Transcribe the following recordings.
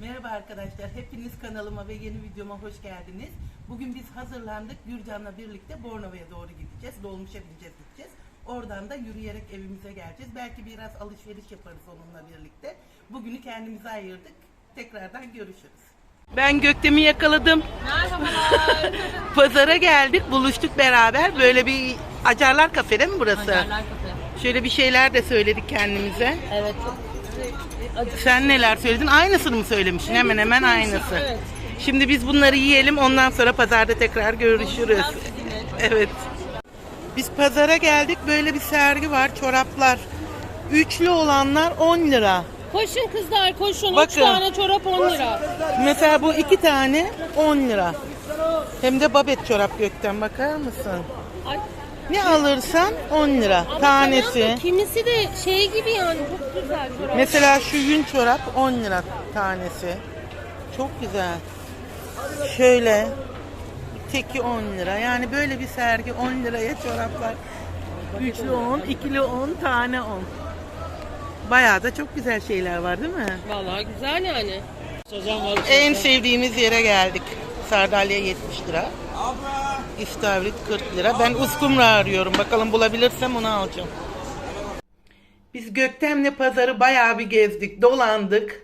Merhaba arkadaşlar, hepiniz kanalıma ve yeni videoma hoş geldiniz. Bugün biz hazırlandık, Gürcan'la birlikte Bornova'ya doğru gideceğiz, dolmuşa bineceğiz gideceğiz. Oradan da yürüyerek evimize geleceğiz. Belki biraz alışveriş yaparız onunla birlikte. Bugünü kendimize ayırdık. Tekrardan görüşürüz. Ben Göktem'i yakaladım. Merhabalar. Pazara geldik, buluştuk beraber. Böyle bir Acarlar kafede mi burası? Hacerler Kafe. Şöyle bir şeyler de söyledik kendimize. Evet çok. Sen neler söyledin? Aynısını mı söylemişsin? Hemen hemen aynısı. Evet. Şimdi biz bunları yiyelim ondan sonra pazarda tekrar görüşürüz. Evet. Biz pazara geldik. Böyle bir sergi var. Çoraplar. Üçlü olanlar 10 lira. Koşun kızlar koşun. Bakın. Üç tane çorap 10 lira. Mesela bu iki tane 10 lira. Hem de babet çorap gökten bakar mısın? Ay, Ne alırsan 10 lira ama tanesi. Kimisi de şey gibi yani çok güzel çorap. Mesela şu yün çorap 10 lira tanesi. Çok güzel. Şöyle teki 10 lira. Yani böyle bir sergi 10 liraya çoraplar. Üçlü 10, ikili 10, tane 10. Bayağı da çok güzel şeyler var değil mi? Vallahi güzel yani. En sevdiğimiz yere geldik. Sardalya 70 lira. İstavrit 40 lira. Ben uskumru arıyorum. Bakalım bulabilirsem onu alacağım. Biz Göktem'le pazarı bayağı bir gezdik, dolandık.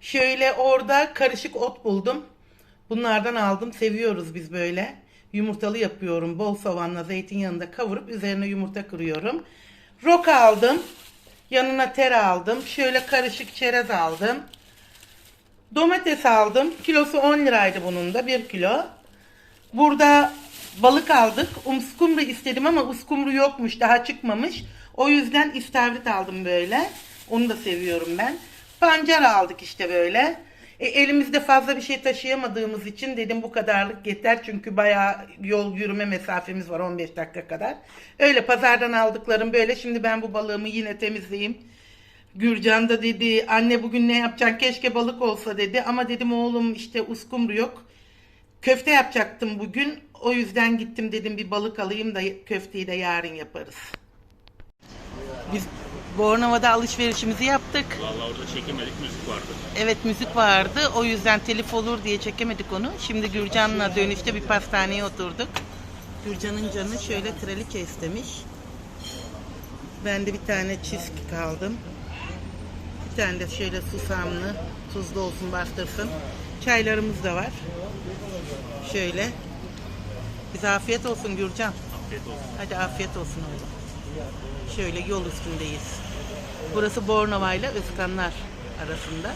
Şöyle orada karışık ot buldum. Bunlardan aldım. Seviyoruz biz böyle. Yumurtalı yapıyorum. Bol soğanla zeytinyağında kavurup üzerine yumurta kırıyorum. Roka aldım. Yanına tere aldım. Şöyle karışık çerez aldım. Domates aldım. Kilosu 10 liraydı bunun da. 1 kilo. Burada balık aldık. Uskumru istedim ama uskumru yokmuş. Daha çıkmamış. O yüzden istavrit aldım böyle. Onu da seviyorum ben. Pancar aldık işte böyle. E, elimizde fazla bir şey taşıyamadığımız için dedim bu kadarlık yeter. Çünkü bayağı yol yürüme mesafemiz var 15 dakika kadar. Öyle pazardan aldıklarım böyle. Şimdi ben bu balığımı yine temizleyeyim. Gürcan da dedi anne bugün ne yapacaksın keşke balık olsa dedi ama dedim oğlum işte uskumru yok. Köfte yapacaktım bugün o yüzden gittim dedim bir balık alayım da köfteyi de yarın yaparız. Biz Bornova'da alışverişimizi yaptık. Vallahi orada çekemedik müzik vardı. Evet müzik vardı o yüzden telif olur diye çekemedik onu. Şimdi Gürcan'la dönüşte bir pastaneye oturduk. Gürcan'ın canı şöyle traliçe istemiş. Ben de bir tane cheesecake aldım. Tane de şöyle susamlı, tuzlu olsun bastırsın. Çaylarımız da var. Şöyle. Bize afiyet olsun Gürcan. Afiyet olsun. Hadi afiyet olsun oğlum. Şöyle yol üstündeyiz. Burası Bornova ile Özkanlar arasında.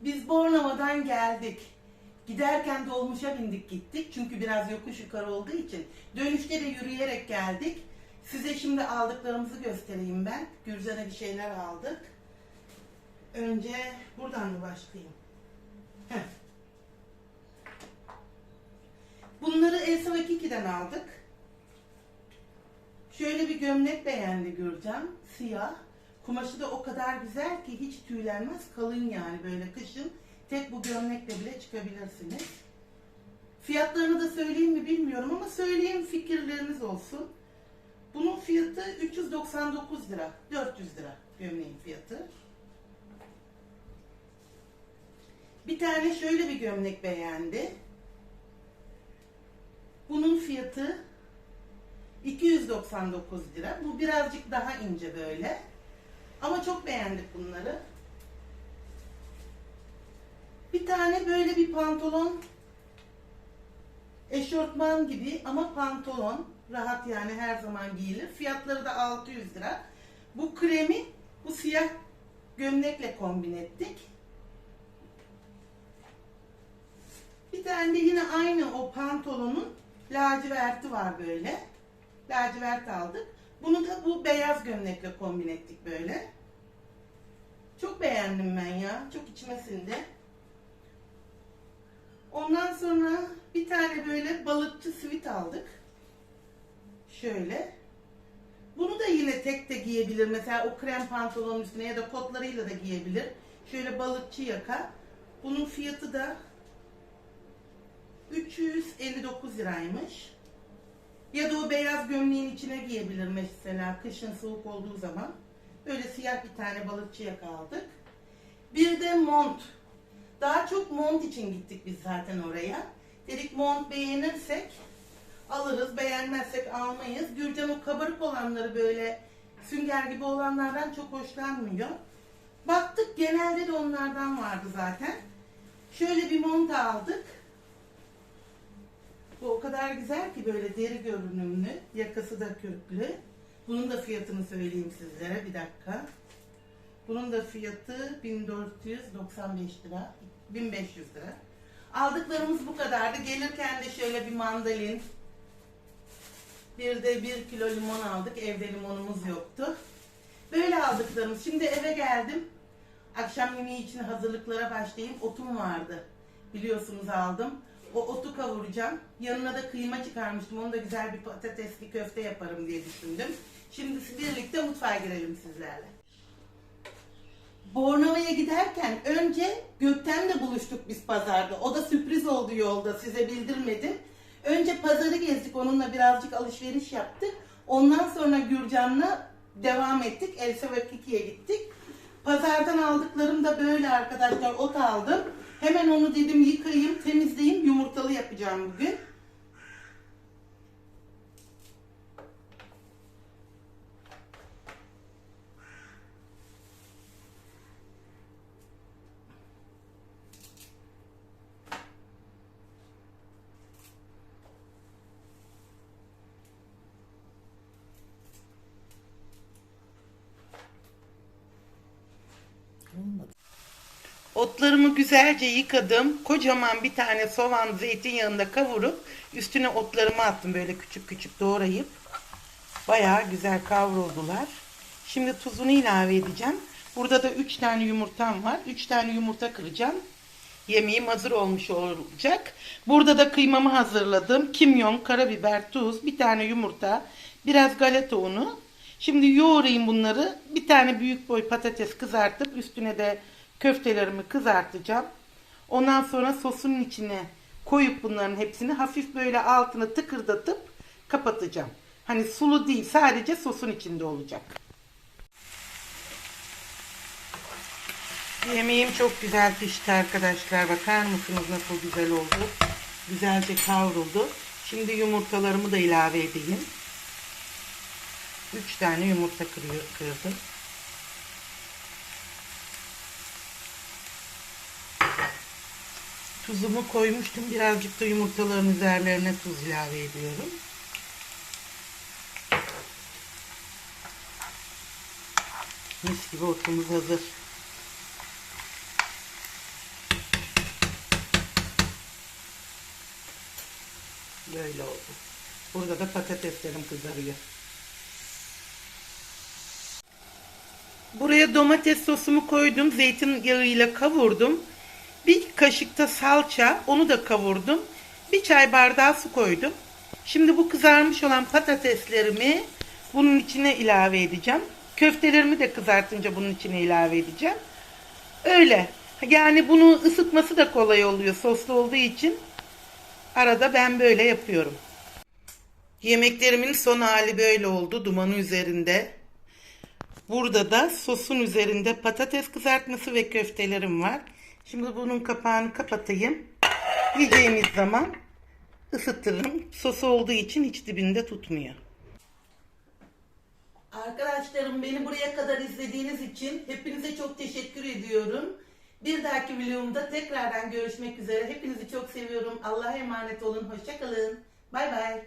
Biz Bornova'dan geldik. Giderken dolmuşa bindik gittik. Çünkü biraz yokuş yukarı olduğu için. Dönüşte de yürüyerek geldik. Size şimdi aldıklarımızı göstereyim ben. Gürcan'a bir şeyler aldık. Önce buradan mı başlayayım? Heh. Bunları Elsa ve Kiki'den aldık. Şöyle bir gömlek beğendi Gürcan. Siyah. Kumaşı da o kadar güzel ki hiç tüylenmez. Kalın yani böyle kışın. Tek bu gömlekle bile çıkabilirsiniz. Fiyatlarını da söyleyeyim mi bilmiyorum ama söyleyeyim fikirleriniz olsun. Bunun fiyatı 399 lira. 400 lira gömleğin fiyatı. Bir tane şöyle bir gömlek beğendi. Bunun fiyatı 299 lira. Bu birazcık daha ince böyle. Ama çok beğendik bunları. Bir tane böyle bir pantolon eşortman gibi ama pantolon rahat yani her zaman giyilir. Fiyatları da 600 lira. Bu kremi bu siyah gömlekle kombin ettik. Bir tane de yine aynı o pantolonun laciverti var böyle. Lacivert aldık. Bunu da bu beyaz gömlekle kombin ettik böyle. Çok beğendim ben ya. Çok içime sindi. Ondan sonra bir tane böyle balıkçı sivit aldık. Şöyle. Bunu da yine tek de giyebilir. Mesela o krem pantolonun üstüne ya da kotlarıyla da giyebilir. Şöyle balıkçı yaka. Bunun fiyatı da 359 liraymış. Ya da o beyaz gömleğin içine giyebilir mesela kışın soğuk olduğu zaman. Böyle siyah bir tane balıkçı yaka aldık. Bir de mont. Daha çok mont için gittik biz zaten oraya. Dedik mont beğenirsek alırız, beğenmezsek almayız. Gürcan o kabarık olanları böyle sünger gibi olanlardan çok hoşlanmıyor. Baktık genelde de onlardan vardı zaten. Şöyle bir mont aldık. Bu o kadar güzel ki böyle deri görünümlü. Yakası da köklü. Bunun da fiyatını söyleyeyim sizlere bir dakika. Bunun da fiyatı 1495 lira. 1500 lira. Aldıklarımız bu kadardı. Gelirken de şöyle bir mandalin. Bir de bir kilo limon aldık. Evde limonumuz yoktu. Böyle aldıklarımız. Şimdi eve geldim. Akşam yemeği için hazırlıklara başlayayım. Otum vardı. Biliyorsunuz aldım. O otu kavuracağım. Yanına da kıyma çıkarmıştım. Onu da güzel bir patatesli köfte yaparım diye düşündüm. Şimdi birlikte mutfağa girelim sizlerle. Bornova'ya giderken önce Gökten'le buluştuk biz pazarda. O da sürpriz oldu yolda size bildirmedim. Önce pazarı gezdik onunla birazcık alışveriş yaptık. Ondan sonra Gürcan'la devam ettik. Elsa ve Kiki'ye gittik. Pazardan aldıklarım da böyle arkadaşlar ot aldım. Hemen onu dedim yıkayayım, temizleyeyim, yumurtalı yapacağım bugün. Otlarımı güzelce yıkadım. Kocaman bir tane soğan zeytinyağında kavurup üstüne otlarımı attım böyle küçük küçük doğrayıp. Bayağı güzel kavruldular. Şimdi tuzunu ilave edeceğim. Burada da 3 tane yumurtam var. 3 tane yumurta kıracağım. Yemeğim hazır olmuş olacak. Burada da kıymamı hazırladım. Kimyon, karabiber, tuz, bir tane yumurta, biraz galeta unu. Şimdi yoğurayım bunları. Bir tane büyük boy patates kızartıp üstüne de köftelerimi kızartacağım. Ondan sonra sosun içine koyup bunların hepsini hafif böyle altını tıkırdatıp kapatacağım. Hani sulu değil sadece sosun içinde olacak. Yemeğim çok güzel pişti arkadaşlar. Bakar mısınız nasıl güzel oldu? Güzelce kavruldu. Şimdi yumurtalarımı da ilave edeyim. 3 tane yumurta kırdım. Tuzumu koymuştum. Birazcık da yumurtaların üzerlerine tuz ilave ediyorum. Mis gibi otumuz hazır. Böyle oldu. Burada da patateslerim kızarıyor. Buraya domates sosumu koydum. Zeytinyağıyla kavurdum. Bir kaşıkta salça, onu da kavurdum. Bir çay bardağı su koydum. Şimdi bu kızarmış olan patateslerimi bunun içine ilave edeceğim. Köftelerimi de kızartınca bunun içine ilave edeceğim. Öyle. Yani bunu ısıtması da kolay oluyor soslu olduğu için. Arada ben böyle yapıyorum. Yemeklerimin son hali böyle oldu. Dumanı üzerinde. Burada da sosun üzerinde patates kızartması ve köftelerim var. Şimdi bunun kapağını kapatayım. Yiyeceğimiz zaman ısıtırım. Sosu olduğu için hiç dibinde tutmuyor. Arkadaşlarım beni buraya kadar izlediğiniz için hepinize çok teşekkür ediyorum. Bir dahaki videomda tekrardan görüşmek üzere. Hepinizi çok seviyorum. Allah'a emanet olun. Hoşçakalın. Bay bay.